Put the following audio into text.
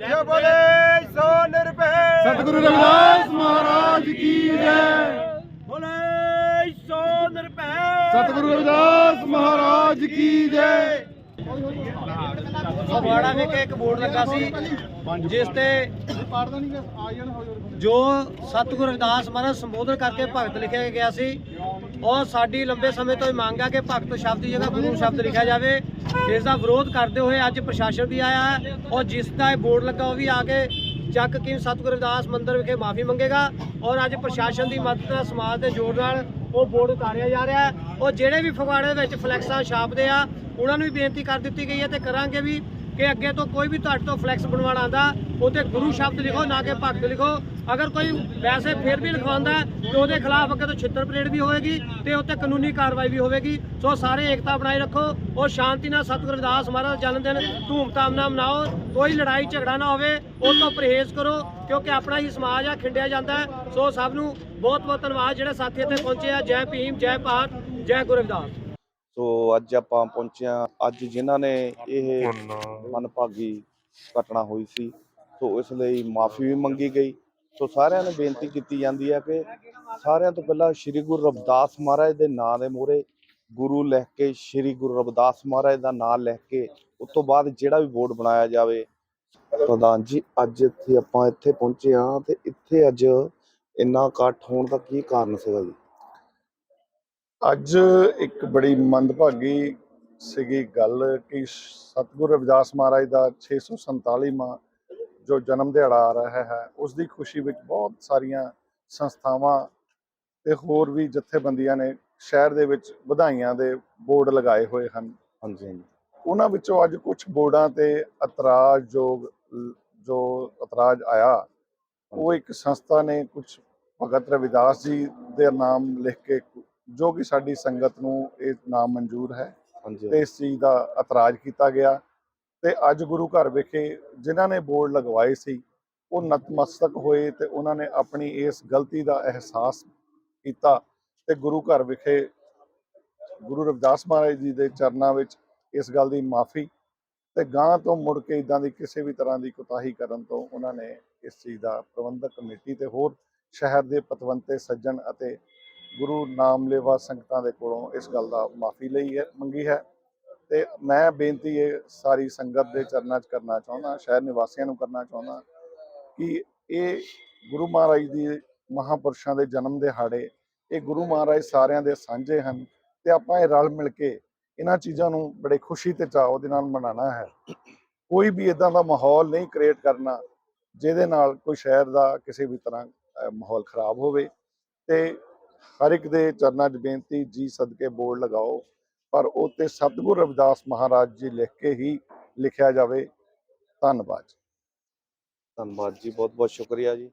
ਜੈ ਬੋਲੇ ਸੋ ਨਿਰਭੈ ਸਤਿਗੁਰੂ ਰਵਿਦਾਸ ਮਹਾਰਾਜ ਕੀ ਜੈ। ਬੋਲੇ ਸੋ ਨਿਰਭੈ ਸਤਿਗੁਰੂ ਰਵਿਦਾਸ ਮਹਾਰਾਜ ਕੀ ਜੈ। ਫਗਵਾੜਾ ਵਿਖੇ ਇੱਕ ਬੋਰਡ ਲੱਗਾ ਸੀ ਜਿਸ ਤੇ ਜੋ ਸਤਿਗੁਰੂ ਰਵਿਦਾਸ ਮਹਾਰਾਜ ਸੰਬੋਧਨ ਕਰਕੇ ਭਗਤ ਲਿਖਿਆ ਗਿਆ ਸੀ ਔਰ ਸਾਡੀ ਲੰਬੇ ਸਮੇਂ ਤੋਂ ਇਹ ਮੰਗ ਹੈ ਕਿ ਭਗਤ ਸ਼ਬਦ ਦੀ ਜਗ੍ਹਾ ਗੁਰੂ ਸ਼ਬਦ ਲਿਖਿਆ ਜਾਵੇ। ਇਸ ਦਾ ਵਿਰੋਧ ਕਰਦੇ ਹੋਏ ਅੱਜ ਪ੍ਰਸ਼ਾਸਨ ਵੀ ਆਇਆ ਹੈ ਔਰ ਜਿਸ ਦਾ ਇਹ ਬੋਰਡ ਲੱਗਾ ਉਹ ਵੀ ਆ ਕੇ ਚੱਕ ਕੇ ਸਤਿਗੁਰੂ ਰਵਿਦਾਸ ਮੰਦਿਰ ਵਿਖੇ ਮਾਫੀ ਮੰਗੇਗਾ ਔਰ ਅੱਜ ਪ੍ਰਸ਼ਾਸਨ ਦੀ ਮਦਦ ਨਾਲ ਸਮਾਜ ਦੇ ਜ਼ੋਰ ਨਾਲ ਉਹ ਬੋਰਡ ਉਤਾਰਿਆ ਜਾ ਰਿਹਾ ਹੈ। ਔਰ ਜਿਹੜੇ ਵੀ ਫਗਵਾੜੇ ਵਿੱਚ ਫਲੈਕਸਾਂ ਛਾਪਦੇ ਆ, ਉਹਨਾਂ ਨੂੰ ਵੀ ਬੇਨਤੀ ਕਰ ਦਿੱਤੀ ਗਈ ਹੈ ਤੇ ਕਰਾਂਗੇ ਵੀ ਕਿ ਅੱਗੇ ਤੋਂ ਕੋਈ ਵੀ ਤੁਹਾਡੇ ਤੋਂ ਫਲੈਕਸ ਬਣਵਾਉਣ ਆਂਦਾ ਉਹਤੇ ਗੁਰੂ ਸ਼ਬਦ ਲਿਖੋ ਨਾ ਕਿ ਭਗਤ ਲਿਖੋ। ਅਗਰ ਕੋਈ ਵੈਸੇ ਫਿਰ ਵੀ ਲਿਖਵਾਉਂਦਾ ਹੈ, ਤੇ ਉਹਦੇ ਖਿਲਾਫ ਅੱਗੇ ਤੋਂ ਛਿੱਤਰ ਪਰੇਡ ਵੀ ਹੋਵੇਗੀ ਤੇ ਉੱਤੇ ਕਾਨੂੰਨੀ ਕਾਰਵਾਈ ਵੀ ਹੋਵੇਗੀ। ਸੋ ਸਾਰੇ ਏਕਤਾ ਬਣਾਈ ਰੱਖੋ ਔਰ ਸ਼ਾਂਤੀ ਨਾਲ ਸਤਿਗੁਰੂ ਰਵਿਦਾਸ ਮਹਾਰਾਜ ਦਾ ਜਨਮ ਦਿਨ ਧੂਮਧਾਮ ਨਾਲ ਮਨਾਓ। ਕੋਈ ਲੜਾਈ ਝਗੜਾ ਨਾ ਹੋਵੇ ਉਹ ਤੋਂ ਪਰਹੇਜ਼ ਕਰੋ ਕਿਉਂਕਿ ਆਪਣਾ ਹੀ ਸਮਾਜ ਆ ਖਿੰਡਿਆ ਜਾਂਦਾ ਸੋ ਸਭ ਨੂੰ ਬਹੁਤ ਬਹੁਤ ਧੰਨਵਾਦ ਜਿਹੜੇ ਸਾਥੀ ਇੱਥੇ ਪਹੁੰਚੇ ਆ। ਜੈ ਭੀਮ ਜੈ ਭਾਰਤ ਜੈ ਗੁਰੂ ਰਵਿਦਾਸ ਸੋ ਅੱਜ ਆਪਾਂ ਪਹੁੰਚੇ ਹਾਂ ਅੱਜ ਜਿਨ੍ਹਾਂ ਨੇ ਇਹ ਮਨਭਾਗੀ ਘਟਨਾ ਹੋਈ ਸੀ ਸੋ ਇਸ ਲਈ ਮਾਫੀ ਵੀ ਮੰਗੀ ਗਈ। ਸੋ ਸਾਰਿਆਂ ਨੂੰ ਬੇਨਤੀ ਕੀਤੀ ਜਾਂਦੀ ਹੈ ਕਿ ਸਾਰਿਆਂ ਤੋਂ ਪਹਿਲਾਂ ਸ੍ਰੀ ਗੁਰੂ ਰਵਿਦਾਸ ਮਹਾਰਾਜ ਦੇ ਨਾਂ ਦੇ ਮੂਹਰੇ ਗੁਰੂ ਲਿਖ ਕੇ ਸ੍ਰੀ ਗੁਰੂ ਰਵਿਦਾਸ ਮਹਾਰਾਜ ਦਾ ਨਾਮ ਲਿਖ ਕੇ ਉਸ ਤੋਂ ਬਾਅਦ ਜਿਹੜਾ ਵੀ ਬੋਰਡ ਬਣਾਇਆ ਜਾਵੇ। ਪ੍ਰਧਾਨ ਜੀ ਅੱਜ ਇੱਥੇ ਆਪਾਂ ਇੱਥੇ ਪਹੁੰਚੇ ਹਾਂ ਤੇ ਇੱਥੇ ਅੱਜ ਇੰਨਾ ਇਕੱਠ ਹੋਣ ਦਾ ਕੀ ਕਾਰਨ ਸੀਗਾ ਜੀ? ਅੱਜ ਇੱਕ ਬੜੀ ਮੰਦਭਾਗੀ ਸੀਗੀ ਗੱਲ ਕਿ ਸਤਿਗੁਰੂ ਰਵਿਦਾਸ ਮਹਾਰਾਜ ਦਾ 647ਵਾਂ ਜੋ ਜਨਮ ਦਿਹਾੜਾ ਆ ਰਿਹਾ ਹੈ ਉਸ ਦੀ ਖੁਸ਼ੀ ਵਿੱਚ ਬਹੁਤ ਸਾਰੀਆਂ ਸੰਸਥਾਵਾਂ ਤੇ ਹੋਰ ਵੀ ਜਥੇਬੰਦੀਆਂ ਨੇ ਸ਼ਹਿਰ ਦੇ ਵਿੱਚ ਵਧਾਈਆਂ ਦੇ ਬੋਰਡ ਲਗਾਏ ਹੋਏ ਹਨ। ਹਾਂਜੀ ਹਾਂਜੀ। ਉਹਨਾਂ ਵਿੱਚੋਂ ਅੱਜ ਕੁਝ ਬੋਰਡਾਂ ਤੇ ਇਤਰਾਜ਼ਯੋਗ ਜੋ ਇਤਰਾਜ਼ ਆਇਆ ਉਹ ਇੱਕ ਸੰਸਥਾ ਨੇ ਕੁਝ ਭਗਤ ਰਵਿਦਾਸ ਜੀ ਦੇ ਨਾਮ ਲਿਖ ਕੇ ਜੋ ਕਿ ਸਾਡੀ ਸੰਗਤ ਨੂੰ ਇਹ ਨਾਮ ਮਨਜ਼ੂਰ ਹੈ ਤੇ ਇਸ ਚੀਜ਼ ਦਾ ਇਤਰਾਜ਼ ਕੀਤਾ ਗਿਆ ਤੇ ਅੱਜ ਗੁਰੂ ਘਰ ਵਿਖੇ ਜਿਨ੍ਹਾਂ ਨੇ ਬੋਰਡ ਲਗਵਾਏ ਸੀ ਉਹ ਨਤਮਸਤਕ ਹੋਏ ਤੇ ਉਹਨਾਂ ਨੇ ਆਪਣੀ ਇਸ ਗਲਤੀ ਦਾ ਅਹਿਸਾਸ ਕੀਤਾ ਤੇ ਗੁਰੂ ਘਰ ਵਿਖੇ ਗੁਰੂ ਰਵਿਦਾਸ ਮਹਾਰਾਜ ਜੀ ਦੇ ਚਰਨਾਂ ਵਿੱਚ ਇਸ ਗੱਲ ਦੀ ਮਾਫੀ ਤੇ ਗਾਂ ਤੋਂ ਮੁੜ ਕੇ ਇਦਾਂ ਦੀ ਕਿਸੇ ਵੀ ਤਰ੍ਹਾਂ ਦੀ ਕੁਤਾਹੀ ਕਰਨ ਤੋਂ ਉਹਨਾਂ ਨੇ ਇਸ ਚੀਜ਼ ਦਾ ਪ੍ਰਬੰਧਕ ਕਮੇਟੀ ਤੇ ਹੋਰ ਸ਼ਹਿਰ ਦੇ ਪਤਵੰਤੇ ਸੱਜਣ ਅਤੇ ਗੁਰੂ ਨਾਮ ਲੇਵਾ ਸੰਗਤਾਂ ਦੇ ਕੋਲੋਂ ਇਸ ਗੱਲ ਦਾ ਮਾਫੀ ਲਈ ਹੈ, ਮੰਗੀ ਹੈ। ਤੇ ਮੈਂ ਬੇਨਤੀ ਇਹ ਸਾਰੀ ਸੰਗਤ ਦੇ ਚਰਨਾਂ 'ਚ ਕਰਨਾ ਚਾਹੁੰਦਾ, ਸ਼ਹਿਰ ਨਿਵਾਸੀਆਂ ਨੂੰ ਕਰਨਾ ਚਾਹੁੰਦਾ ਕਿ ਇਹ ਗੁਰੂ ਮਹਾਰਾਜ ਦੀ ਮਹਾਪੁਰਸ਼ਾਂ ਦੇ ਜਨਮ ਦਿਹਾੜੇ ਇਹ ਗੁਰੂ ਮਹਾਰਾਜ ਸਾਰਿਆਂ ਦੇ ਸਾਂਝੇ ਹਨ ਤੇ ਆਪਾਂ ਇਹ ਰਲ ਮਿਲ ਕੇ ਇਹਨਾਂ ਚੀਜ਼ਾਂ ਨੂੰ ਬੜੇ ਖੁਸ਼ੀ ਤੇ ਚਾਅ ਦੇ ਨਾਲ ਮਨਾਉਣਾ ਹੈ। ਕੋਈ ਵੀ ਇਦਾਂ ਦਾ ਮਾਹੌਲ ਨਹੀਂ ਕ੍ਰੀਏਟ ਕਰਨਾ ਜਿਹਦੇ ਨਾਲ ਕੋਈ ਸ਼ਹਿਰ ਦਾ ਕਿਸੇ ਵੀ ਤਰ੍ਹਾਂ ਮਾਹੌਲ ਖਰਾਬ ਹੋਵੇ ਤੇ ਹਰ ਇੱਕ ਦੇ ਚਰਨਾਂ 'ਚ ਬੇਨਤੀ, ਜੀ ਸਦਕੇ ਬੋਰਡ ਲਗਾਓ, ਪਰ ਉਹ ਤੇ ਸਤਿਗੁਰ ਰਵਿਦਾਸ ਮਹਾਰਾਜ ਜੀ ਲਿਖ ਕੇ ਹੀ ਲਿਖਿਆ ਜਾਵੇ। ਧੰਨਵਾਦ ਧੰਨਵਾਦ ਜੀ ਬਹੁਤ ਬਹੁਤ ਸ਼ੁਕਰੀਆ ਜੀ।